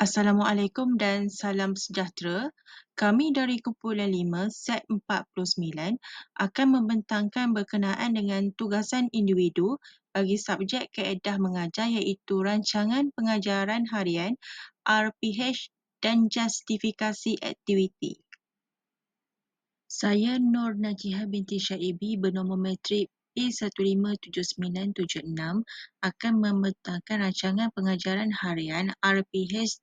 Assalamualaikum dan salam sejahtera. Kami dari Kumpulan 5, Set 49 akan membentangkan berkenaan dengan tugasan individu bagi subjek kaedah mengajar iaitu Rancangan Pengajaran Harian RPH dan Justifikasi Aktiviti. Saya Nur Najihah binti Syaibi bernombor matrik A157976 akan membentangkan rancangan pengajaran harian RPH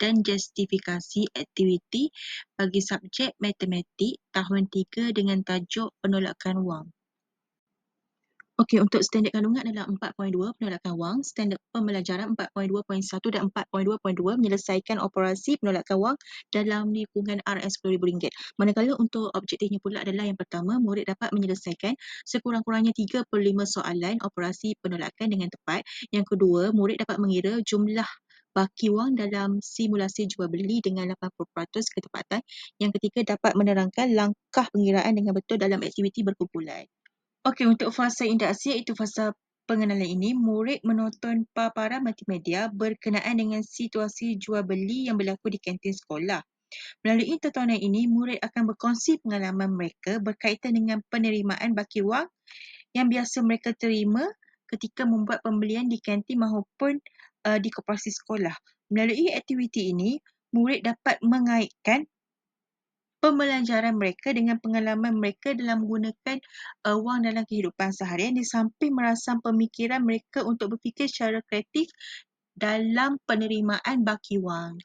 dan justifikasi aktiviti bagi subjek matematik tahun 3 dengan tajuk penolakan wang. Okey, untuk standard kandungan adalah 4.2 penolakan wang, standard pembelajaran 4.2.1 dan 4.2.2 menyelesaikan operasi penolakan wang dalam lingkungan RM10,000. Manakala untuk objektifnya pula adalah yang pertama, murid dapat menyelesaikan sekurang-kurangnya 3 per 5 soalan operasi penolakan dengan tepat. Yang kedua, murid dapat mengira jumlah baki wang dalam simulasi jual beli dengan 80% ketepatan. Yang ketiga dapat menerangkan langkah pengiraan dengan betul dalam aktiviti berkumpulan. Okey, untuk fasa interaksi iaitu fasa pengenalan ini, murid menonton paparan multimedia berkenaan dengan situasi jual beli yang berlaku di kantin sekolah. Melalui tontonan ini, murid akan berkongsi pengalaman mereka berkaitan dengan penerimaan baki wang yang biasa mereka terima ketika membuat pembelian di kantin maupun uh, di koperasi sekolah. Melalui aktiviti ini, murid dapat mengaitkan pembelajaran mereka dengan pengalaman mereka dalam menggunakan uh, wang dalam kehidupan seharian di samping merangsang pemikiran mereka untuk berfikir secara kreatif dalam penerimaan baki wang.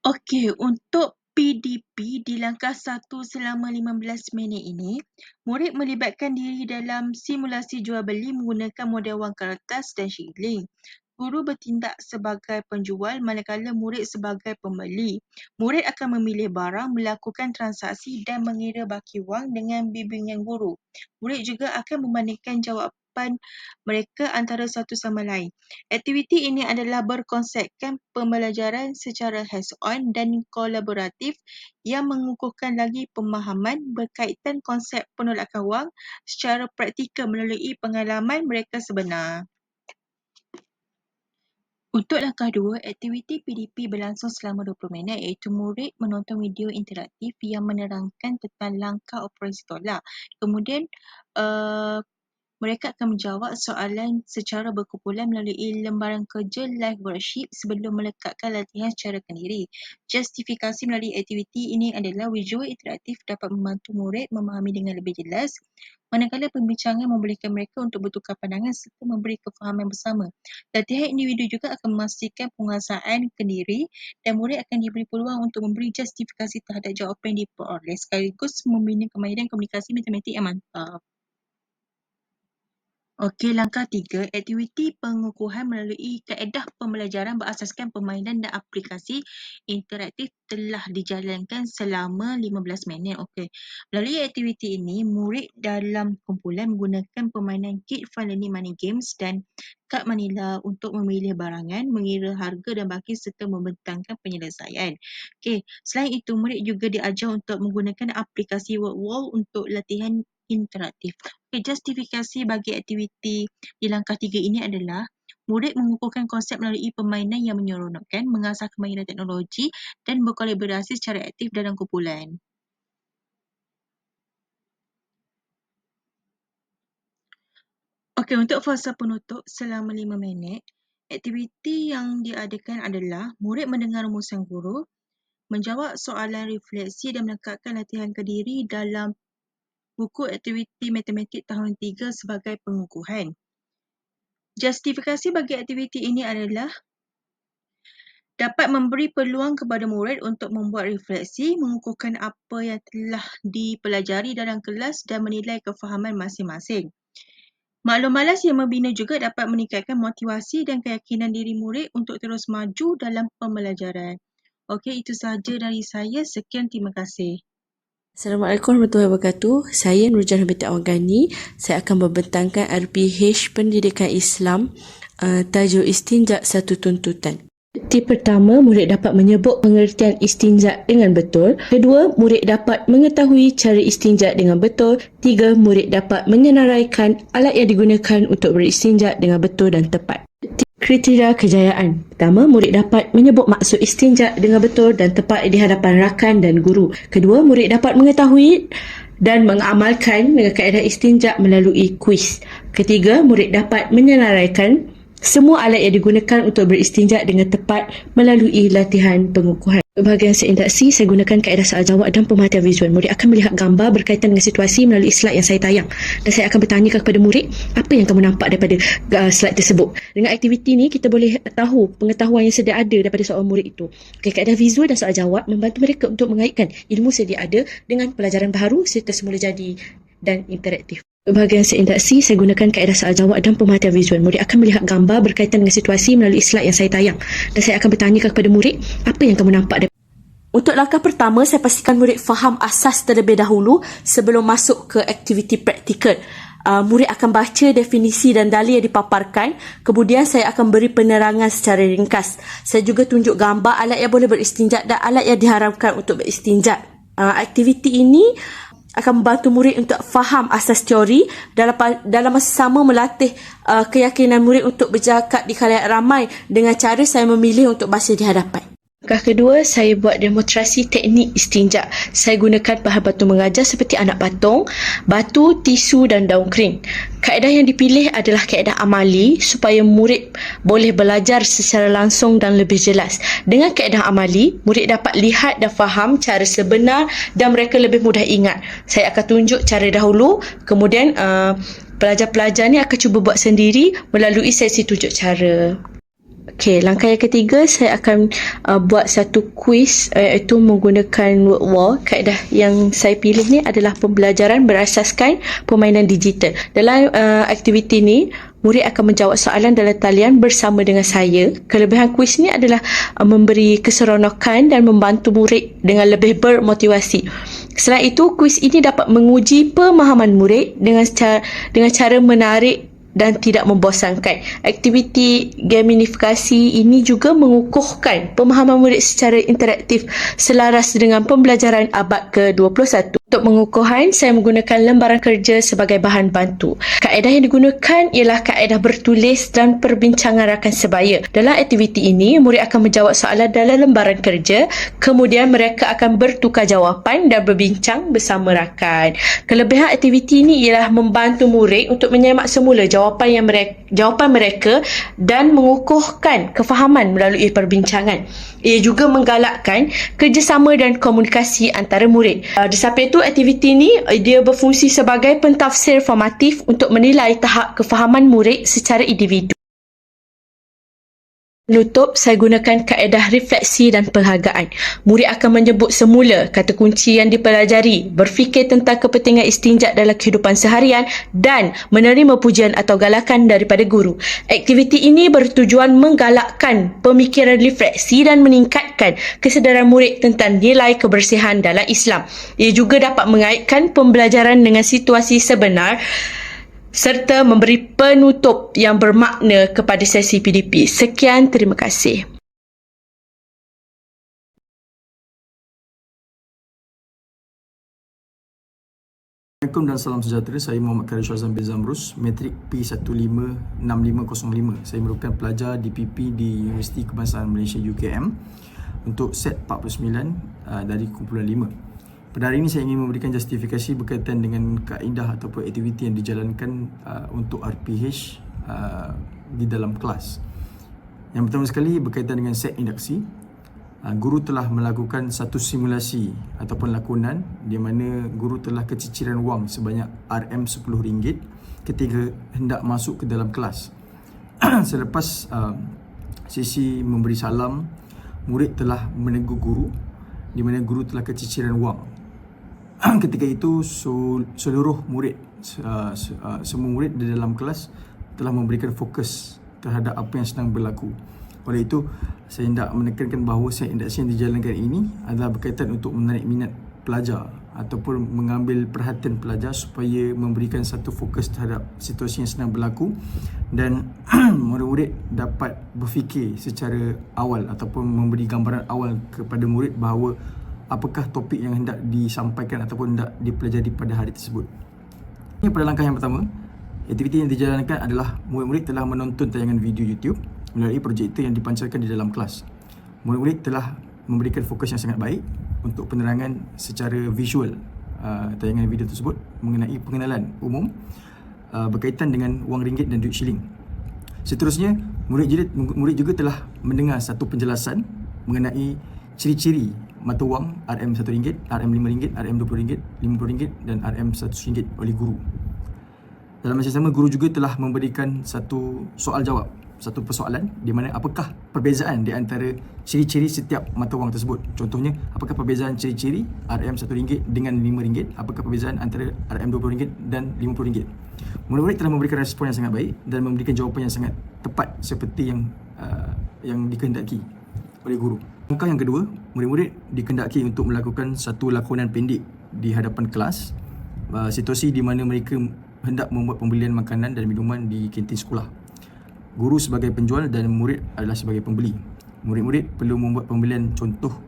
Okey, untuk PDP di langkah satu selama 15 minit ini, murid melibatkan diri dalam simulasi jual beli menggunakan model wang kertas dan shilling. Guru bertindak sebagai penjual manakala murid sebagai pembeli. Murid akan memilih barang, melakukan transaksi dan mengira baki wang dengan bimbingan guru. Murid juga akan membandingkan jawapan mereka antara satu sama lain. Aktiviti ini adalah berkonsepkan pembelajaran secara hands-on dan kolaboratif yang mengukuhkan lagi pemahaman berkaitan konsep penolakan wang secara praktikal melalui pengalaman mereka sebenar. Untuk langkah dua, aktiviti PDP berlangsung selama 20 minit iaitu murid menonton video interaktif yang menerangkan tentang langkah operasi tolak. Kemudian, uh, mereka akan menjawab soalan secara berkumpulan melalui lembaran kerja live worksheet sebelum melekatkan latihan secara kendiri. Justifikasi melalui aktiviti ini adalah visual interaktif dapat membantu murid memahami dengan lebih jelas manakala pembincangan membolehkan mereka untuk bertukar pandangan serta memberi kefahaman bersama. Latihan individu juga akan memastikan penguasaan kendiri dan murid akan diberi peluang untuk memberi justifikasi terhadap jawapan yang diperoleh sekaligus membina kemahiran komunikasi matematik yang mantap. Okey, langkah tiga, aktiviti pengukuhan melalui kaedah pembelajaran berasaskan permainan dan aplikasi interaktif telah dijalankan selama 15 minit. Okey. Melalui aktiviti ini, murid dalam kumpulan menggunakan permainan Kid Fun Learning Money Games dan kad manila untuk memilih barangan, mengira harga dan baki serta membentangkan penyelesaian. Okey, selain itu murid juga diajar untuk menggunakan aplikasi Word untuk latihan interaktif. Okay, justifikasi bagi aktiviti di langkah tiga ini adalah murid mengukuhkan konsep melalui permainan yang menyeronokkan, mengasah kemahiran teknologi dan berkolaborasi secara aktif dalam kumpulan. Okey, untuk fasa penutup selama lima minit, aktiviti yang diadakan adalah murid mendengar rumusan guru, menjawab soalan refleksi dan melekatkan latihan kediri dalam buku aktiviti matematik tahun 3 sebagai pengukuhan. Justifikasi bagi aktiviti ini adalah dapat memberi peluang kepada murid untuk membuat refleksi, mengukuhkan apa yang telah dipelajari dalam kelas dan menilai kefahaman masing-masing. Maklum malas yang membina juga dapat meningkatkan motivasi dan keyakinan diri murid untuk terus maju dalam pembelajaran. Okey, itu sahaja dari saya. Sekian, terima kasih. Assalamualaikum warahmatullahi wabarakatuh. Saya Nurjan Binti Awagani. Saya akan membentangkan RPH Pendidikan Islam uh, tajuk istinja satu tuntutan. Tip pertama, murid dapat menyebut pengertian istinja dengan betul. Kedua, murid dapat mengetahui cara istinja dengan betul. Tiga, murid dapat menyenaraikan alat yang digunakan untuk beristinja dengan betul dan tepat. Kriteria kejayaan. Pertama, murid dapat menyebut maksud istinja dengan betul dan tepat di hadapan rakan dan guru. Kedua, murid dapat mengetahui dan mengamalkan dengan kaedah istinja melalui kuis. Ketiga, murid dapat menyenaraikan semua alat yang digunakan untuk beristinja dengan tepat melalui latihan pengukuhan. Bahagian seindiksi, saya gunakan kaedah soal jawab dan pemerhatian visual. Murid akan melihat gambar berkaitan dengan situasi melalui slide yang saya tayang. Dan saya akan bertanya kepada murid, apa yang kamu nampak daripada uh, slide tersebut. Dengan aktiviti ini, kita boleh tahu pengetahuan yang sedia ada daripada seorang murid itu. Okay, kaedah visual dan soal jawab membantu mereka untuk mengaitkan ilmu sedia ada dengan pelajaran baru serta semula jadi dan interaktif. Bahagian seindiksi, saya gunakan kaedah soal jawab dan pemerhatian visual. Murid akan melihat gambar berkaitan dengan situasi melalui slide yang saya tayang. Dan saya akan bertanya kepada murid, apa yang kamu nampak daripada untuk langkah pertama, saya pastikan murid faham asas terlebih dahulu sebelum masuk ke aktiviti praktikal. Uh, murid akan baca definisi dan dalil yang dipaparkan. Kemudian saya akan beri penerangan secara ringkas. Saya juga tunjuk gambar alat yang boleh beristinjak dan alat yang diharamkan untuk beristinjak. Uh, aktiviti ini akan membantu murid untuk faham asas teori dalam dalam masa sama melatih uh, keyakinan murid untuk bercakap di khalayak ramai dengan cara saya memilih untuk bahasa di hadapan. Langkah kedua, saya buat demonstrasi teknik istinja. Saya gunakan bahan batu mengajar seperti anak patung, batu, tisu dan daun kering. Kaedah yang dipilih adalah kaedah amali supaya murid boleh belajar secara langsung dan lebih jelas. Dengan kaedah amali, murid dapat lihat dan faham cara sebenar dan mereka lebih mudah ingat. Saya akan tunjuk cara dahulu, kemudian uh, pelajar-pelajar ni akan cuba buat sendiri melalui sesi tunjuk cara. Okey, langkah yang ketiga saya akan uh, buat satu quiz uh, iaitu menggunakan word wall. Kaedah yang saya pilih ni adalah pembelajaran berasaskan permainan digital. Dalam uh, aktiviti ni, murid akan menjawab soalan dalam talian bersama dengan saya. Kelebihan kuis ni adalah uh, memberi keseronokan dan membantu murid dengan lebih bermotivasi. Selain itu, kuis ini dapat menguji pemahaman murid dengan cara, dengan cara menarik dan tidak membosankan. Aktiviti gamifikasi ini juga mengukuhkan pemahaman murid secara interaktif selaras dengan pembelajaran abad ke-21. Untuk pengukuhan, saya menggunakan lembaran kerja sebagai bahan bantu. Kaedah yang digunakan ialah kaedah bertulis dan perbincangan rakan sebaya. Dalam aktiviti ini, murid akan menjawab soalan dalam lembaran kerja, kemudian mereka akan bertukar jawapan dan berbincang bersama rakan. Kelebihan aktiviti ini ialah membantu murid untuk menyemak semula jawapan yang mereka jawapan mereka dan mengukuhkan kefahaman melalui perbincangan. Ia juga menggalakkan kerjasama dan komunikasi antara murid. Di samping itu, aktiviti ini uh, dia berfungsi sebagai pentafsir formatif untuk menilai tahap kefahaman murid secara individu. Penutup, saya gunakan kaedah refleksi dan penghargaan. Murid akan menyebut semula kata kunci yang dipelajari, berfikir tentang kepentingan istinjak dalam kehidupan seharian dan menerima pujian atau galakan daripada guru. Aktiviti ini bertujuan menggalakkan pemikiran refleksi dan meningkatkan kesedaran murid tentang nilai kebersihan dalam Islam. Ia juga dapat mengaitkan pembelajaran dengan situasi sebenar serta memberi penutup yang bermakna kepada sesi PDP. Sekian, terima kasih. Assalamualaikum dan salam sejahtera. Saya Muhammad Karim Syazam bin Zamrus, metrik P156505. Saya merupakan pelajar DPP di Universiti Kebangsaan Malaysia UKM untuk set 49 uh, dari kumpulan 5. Pada hari ini saya ingin memberikan justifikasi berkaitan dengan kaedah ataupun aktiviti yang dijalankan uh, untuk RPH uh, di dalam kelas. Yang pertama sekali berkaitan dengan set induksi. Uh, guru telah melakukan satu simulasi ataupun lakonan di mana guru telah keciciran wang sebanyak RM10 ketika hendak masuk ke dalam kelas. Selepas uh, sesi memberi salam, murid telah menegur guru di mana guru telah keciciran wang ketika itu seluruh murid uh, uh, semua murid di dalam kelas telah memberikan fokus terhadap apa yang sedang berlaku. Oleh itu, saya hendak menekankan bahawa saya induksi yang dijalankan ini adalah berkaitan untuk menarik minat pelajar ataupun mengambil perhatian pelajar supaya memberikan satu fokus terhadap situasi yang sedang berlaku dan murid-murid dapat berfikir secara awal ataupun memberi gambaran awal kepada murid bahawa apakah topik yang hendak disampaikan ataupun hendak dipelajari pada hari tersebut. Ini pada langkah yang pertama, aktiviti yang dijalankan adalah murid-murid telah menonton tayangan video YouTube melalui projektor yang dipancarkan di dalam kelas. Murid-murid telah memberikan fokus yang sangat baik untuk penerangan secara visual uh, tayangan video tersebut mengenai pengenalan umum uh, berkaitan dengan wang ringgit dan duit shilling. Seterusnya, murid juga, murid juga telah mendengar satu penjelasan mengenai ciri-ciri mata wang RM1, RM5, RM20, RM50 dan RM100 oleh guru. Dalam masa sama, guru juga telah memberikan satu soal jawab, satu persoalan di mana apakah perbezaan di antara ciri-ciri setiap mata wang tersebut. Contohnya, apakah perbezaan ciri-ciri RM1 dengan RM5, apakah perbezaan antara RM20 dan RM50. Murid-murid telah memberikan respon yang sangat baik dan memberikan jawapan yang sangat tepat seperti yang uh, yang dikehendaki oleh guru. Langkah yang kedua, murid-murid dikendaki untuk melakukan satu lakonan pendek di hadapan kelas uh, situasi di mana mereka hendak membuat pembelian makanan dan minuman di kantin sekolah. Guru sebagai penjual dan murid adalah sebagai pembeli. Murid-murid perlu membuat pembelian contoh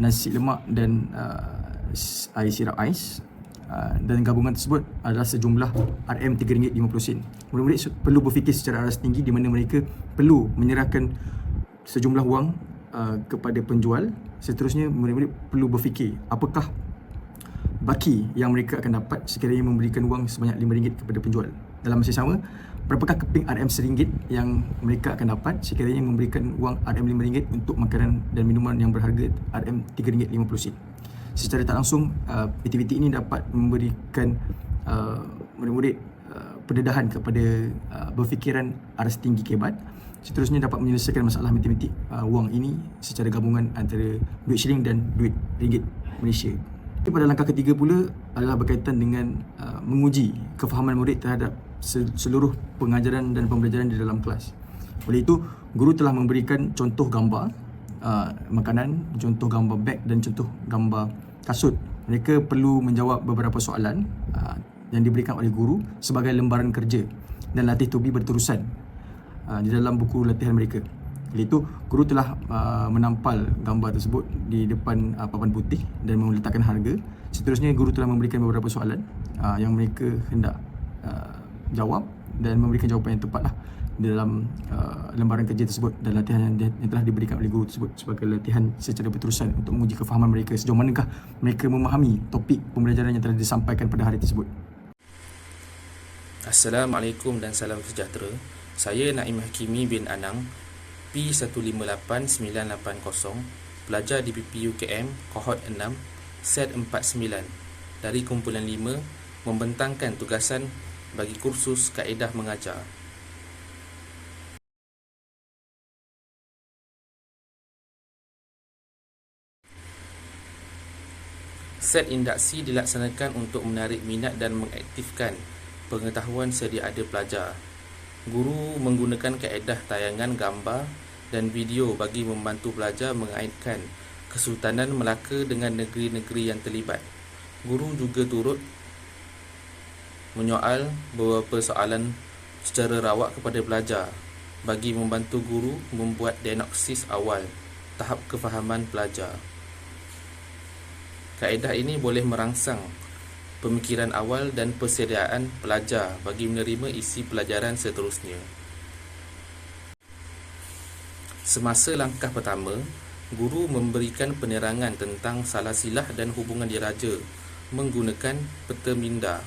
nasi lemak dan uh, air sirap ais uh, dan gabungan tersebut adalah sejumlah RM3.50. Murid-murid perlu berfikir secara aras tinggi di mana mereka perlu menyerahkan sejumlah wang Uh, kepada penjual seterusnya murid-murid perlu berfikir apakah baki yang mereka akan dapat sekiranya memberikan wang sebanyak RM5 kepada penjual? Dalam masa sama berapakah keping RM RM1 yang mereka akan dapat sekiranya memberikan wang RM5 untuk makanan dan minuman yang berharga RM3.50 secara tak langsung uh, ini dapat memberikan uh, murid-murid uh, pendedahan kepada uh, berfikiran aras tinggi kebat seterusnya dapat menyelesaikan masalah matematik uh, wang ini secara gabungan antara duit shilling dan duit ringgit Malaysia. Pada langkah ketiga pula adalah berkaitan dengan uh, menguji kefahaman murid terhadap seluruh pengajaran dan pembelajaran di dalam kelas. Oleh itu, guru telah memberikan contoh gambar uh, makanan, contoh gambar beg dan contoh gambar kasut. Mereka perlu menjawab beberapa soalan uh, yang diberikan oleh guru sebagai lembaran kerja dan latih tubi berterusan uh, di dalam buku latihan mereka. Oleh itu, guru telah uh, menampal gambar tersebut di depan uh, papan putih dan meletakkan harga. Seterusnya, guru telah memberikan beberapa soalan uh, yang mereka hendak uh, jawab dan memberikan jawapan yang tepat lah di dalam uh, lembaran kerja tersebut dan latihan yang, yang telah diberikan oleh guru tersebut sebagai latihan secara berterusan untuk menguji kefahaman mereka sejauh manakah mereka memahami topik pembelajaran yang telah disampaikan pada hari tersebut. Assalamualaikum dan salam sejahtera. Saya Naim Hakimi bin Anang P158980 Pelajar di PPUKM Kohort 6 Set 49 Dari kumpulan 5 Membentangkan tugasan bagi kursus kaedah mengajar. Set induksi dilaksanakan untuk menarik minat dan mengaktifkan pengetahuan sedia ada pelajar Guru menggunakan kaedah tayangan gambar dan video bagi membantu pelajar mengaitkan Kesultanan Melaka dengan negeri-negeri yang terlibat. Guru juga turut menyoal beberapa soalan secara rawak kepada pelajar bagi membantu guru membuat diagnosis awal tahap kefahaman pelajar. Kaedah ini boleh merangsang pemikiran awal dan persediaan pelajar bagi menerima isi pelajaran seterusnya. Semasa langkah pertama, guru memberikan penerangan tentang salah silah dan hubungan diraja menggunakan peta minda.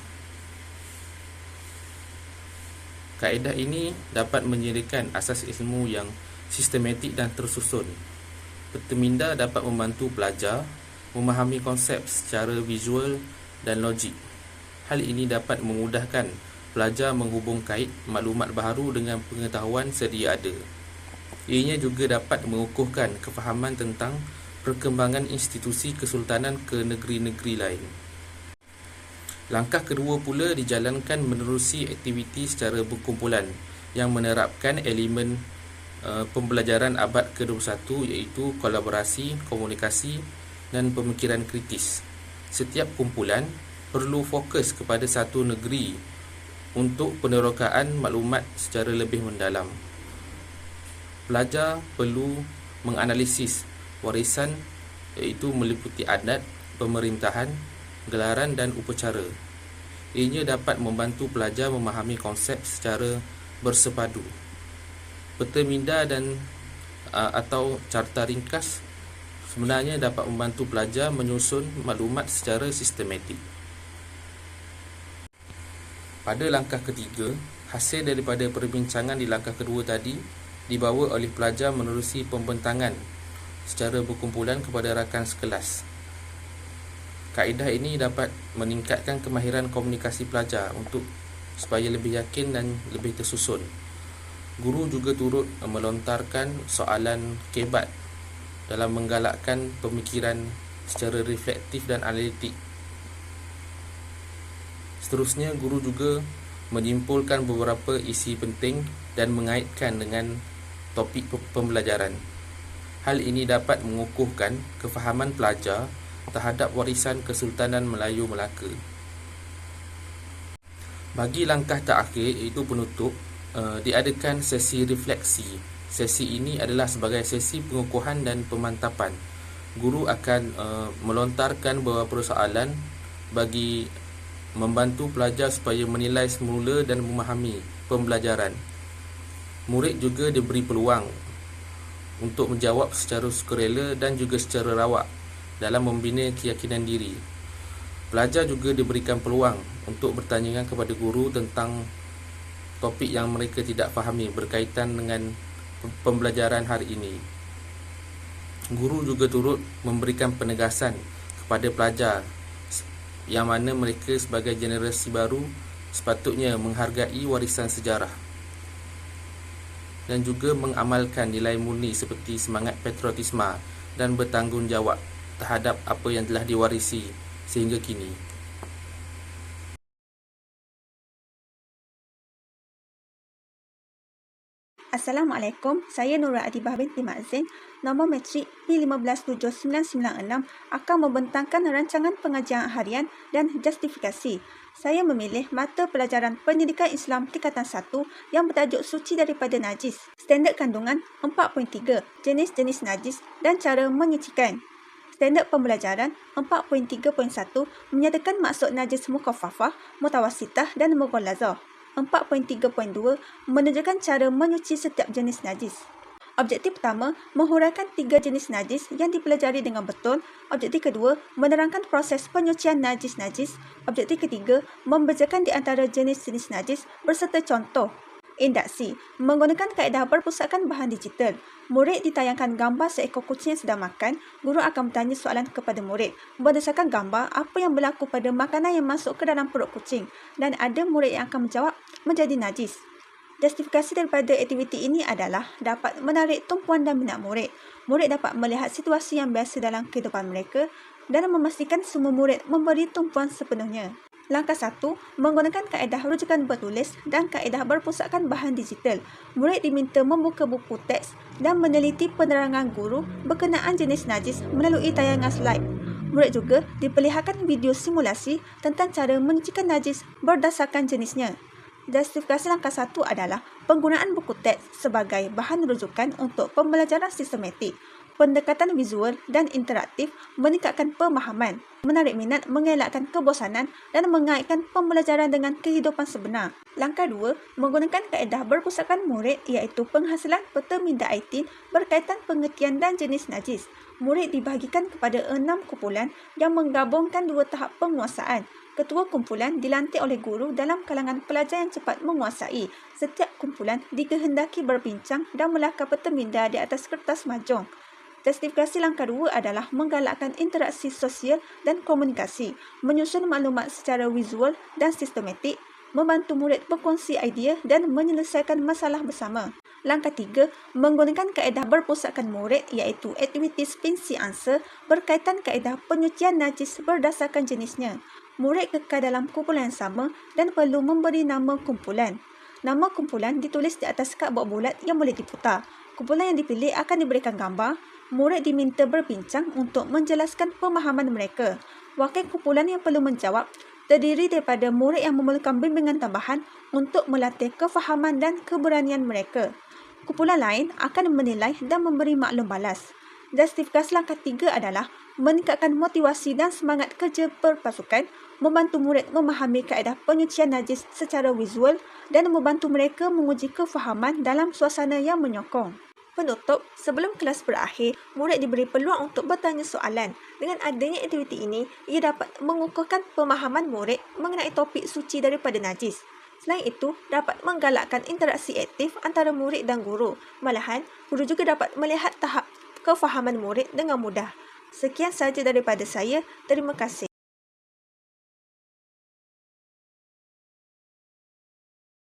Kaedah ini dapat menyediakan asas ilmu yang sistematik dan tersusun. Peta minda dapat membantu pelajar memahami konsep secara visual dan logik. Hal ini dapat memudahkan pelajar menghubung kait maklumat baharu dengan pengetahuan sedia ada. Ianya juga dapat mengukuhkan kefahaman tentang perkembangan institusi kesultanan ke negeri-negeri lain. Langkah kedua pula dijalankan menerusi aktiviti secara berkumpulan yang menerapkan elemen uh, pembelajaran abad ke-21 iaitu kolaborasi, komunikasi dan pemikiran kritis setiap kumpulan perlu fokus kepada satu negeri untuk penerokaan maklumat secara lebih mendalam. Pelajar perlu menganalisis warisan iaitu meliputi adat, pemerintahan, gelaran dan upacara. Ianya dapat membantu pelajar memahami konsep secara bersepadu. Peta minda dan atau carta ringkas sebenarnya dapat membantu pelajar menyusun maklumat secara sistematik. Pada langkah ketiga, hasil daripada perbincangan di langkah kedua tadi dibawa oleh pelajar menerusi pembentangan secara berkumpulan kepada rakan sekelas. Kaedah ini dapat meningkatkan kemahiran komunikasi pelajar untuk supaya lebih yakin dan lebih tersusun. Guru juga turut melontarkan soalan kebat dalam menggalakkan pemikiran secara reflektif dan analitik. Seterusnya, guru juga menyimpulkan beberapa isi penting dan mengaitkan dengan topik pembelajaran. Hal ini dapat mengukuhkan kefahaman pelajar terhadap warisan Kesultanan Melayu Melaka. Bagi langkah terakhir iaitu penutup, uh, diadakan sesi refleksi. Sesi ini adalah sebagai sesi pengukuhan dan pemantapan. Guru akan uh, melontarkan beberapa soalan bagi membantu pelajar supaya menilai semula dan memahami pembelajaran. Murid juga diberi peluang untuk menjawab secara sukarela dan juga secara rawak dalam membina keyakinan diri. Pelajar juga diberikan peluang untuk bertanya kepada guru tentang topik yang mereka tidak fahami berkaitan dengan pembelajaran hari ini. Guru juga turut memberikan penegasan kepada pelajar yang mana mereka sebagai generasi baru sepatutnya menghargai warisan sejarah dan juga mengamalkan nilai murni seperti semangat patriotisme dan bertanggungjawab terhadap apa yang telah diwarisi sehingga kini. Assalamualaikum, saya Nurul Adibah binti Mazin, nombor metrik P157996 akan membentangkan rancangan pengajian harian dan justifikasi. Saya memilih mata pelajaran pendidikan Islam tingkatan 1 yang bertajuk suci daripada najis, standard kandungan 4.3, jenis-jenis najis dan cara menyucikan. Standard pembelajaran 4.3.1 menyatakan maksud najis mukafafah, mutawasitah dan mughalazah. 4.3.2 menunjukkan cara menyuci setiap jenis najis. Objektif pertama, menghuraikan tiga jenis najis yang dipelajari dengan betul. Objektif kedua, menerangkan proses penyucian najis-najis. Objektif ketiga, membezakan di antara jenis-jenis najis berserta contoh Induksi menggunakan kaedah perpustakaan bahan digital. Murid ditayangkan gambar seekor kucing yang sedang makan. Guru akan bertanya soalan kepada murid berdasarkan gambar apa yang berlaku pada makanan yang masuk ke dalam perut kucing dan ada murid yang akan menjawab menjadi najis. Justifikasi daripada aktiviti ini adalah dapat menarik tumpuan dan minat murid. Murid dapat melihat situasi yang biasa dalam kehidupan mereka dan memastikan semua murid memberi tumpuan sepenuhnya. Langkah satu, menggunakan kaedah rujukan bertulis dan kaedah berpusatkan bahan digital. Murid diminta membuka buku teks dan meneliti penerangan guru berkenaan jenis najis melalui tayangan slide. Murid juga diperlihatkan video simulasi tentang cara menyucikan najis berdasarkan jenisnya. Justifikasi langkah satu adalah penggunaan buku teks sebagai bahan rujukan untuk pembelajaran sistematik pendekatan visual dan interaktif meningkatkan pemahaman, menarik minat, mengelakkan kebosanan dan mengaitkan pembelajaran dengan kehidupan sebenar. Langkah dua, menggunakan kaedah berpusatkan murid iaitu penghasilan peta minda IT berkaitan pengertian dan jenis najis. Murid dibahagikan kepada enam kumpulan yang menggabungkan dua tahap penguasaan. Ketua kumpulan dilantik oleh guru dalam kalangan pelajar yang cepat menguasai. Setiap kumpulan dikehendaki berbincang dan melakar peta minda di atas kertas mahjong. Justifikasi langkah dua adalah menggalakkan interaksi sosial dan komunikasi, menyusun maklumat secara visual dan sistematik, membantu murid berkongsi idea dan menyelesaikan masalah bersama. Langkah tiga, menggunakan kaedah berpusatkan murid iaitu aktiviti spin answer berkaitan kaedah penyucian najis berdasarkan jenisnya. Murid kekal dalam kumpulan yang sama dan perlu memberi nama kumpulan. Nama kumpulan ditulis di atas kad bulat yang boleh diputar. Kumpulan yang dipilih akan diberikan gambar, murid diminta berbincang untuk menjelaskan pemahaman mereka. Wakil kumpulan yang perlu menjawab terdiri daripada murid yang memerlukan bimbingan tambahan untuk melatih kefahaman dan keberanian mereka. Kumpulan lain akan menilai dan memberi maklum balas. Justifikasi langkah tiga adalah meningkatkan motivasi dan semangat kerja berpasukan, membantu murid memahami kaedah penyucian najis secara visual dan membantu mereka menguji kefahaman dalam suasana yang menyokong. Penutup, sebelum kelas berakhir, murid diberi peluang untuk bertanya soalan. Dengan adanya aktiviti ini, ia dapat mengukuhkan pemahaman murid mengenai topik suci daripada najis. Selain itu, dapat menggalakkan interaksi aktif antara murid dan guru. Malahan, guru juga dapat melihat tahap kefahaman murid dengan mudah. Sekian sahaja daripada saya. Terima kasih.